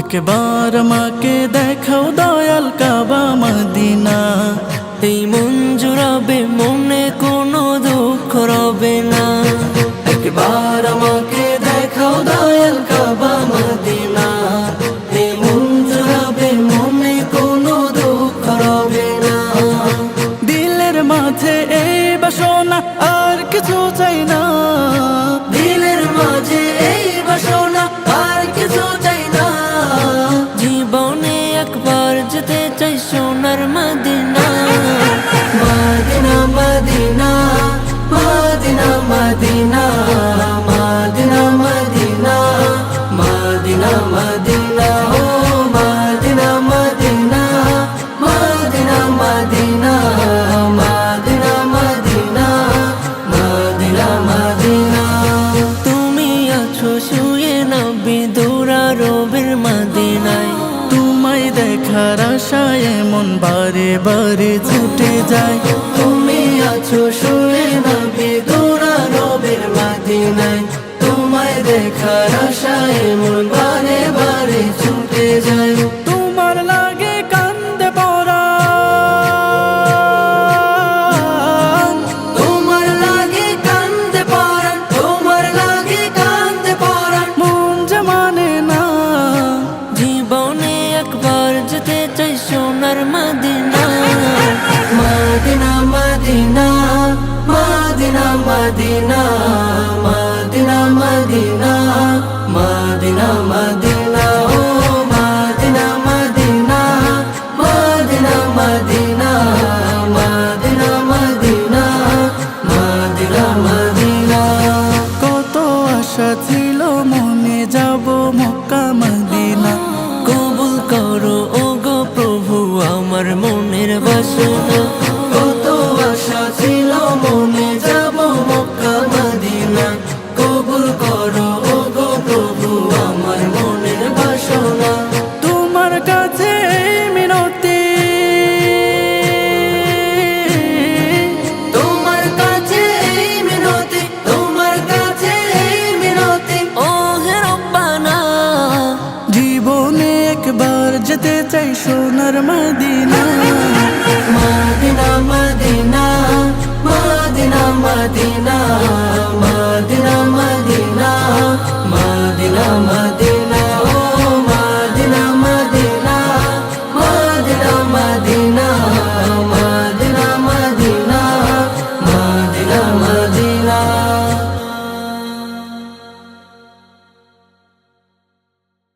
একবার মাকে দেখাও দয়াল কাবা মদিনা এই মন জুড়াবে মনে কোনো দুঃখ রবে না। একবার আমাকে আর কিছু চাই না। আশায় মন বারে বারে ছুটে যায়। তুমি আছো শুয়ে নবী দূরা রবের মাদিনায়। তোমায় দেখার আশায় মন বারে বারে ছুটে যায়। তোমার লাগে সোনার Medina Medina Medina Medina Medina Medina Medina Medina Medina ও মদিনা মদিনা মদিনা মদিনা একবার যেতে চাই সোনার মদিনা মদিনা মদিনা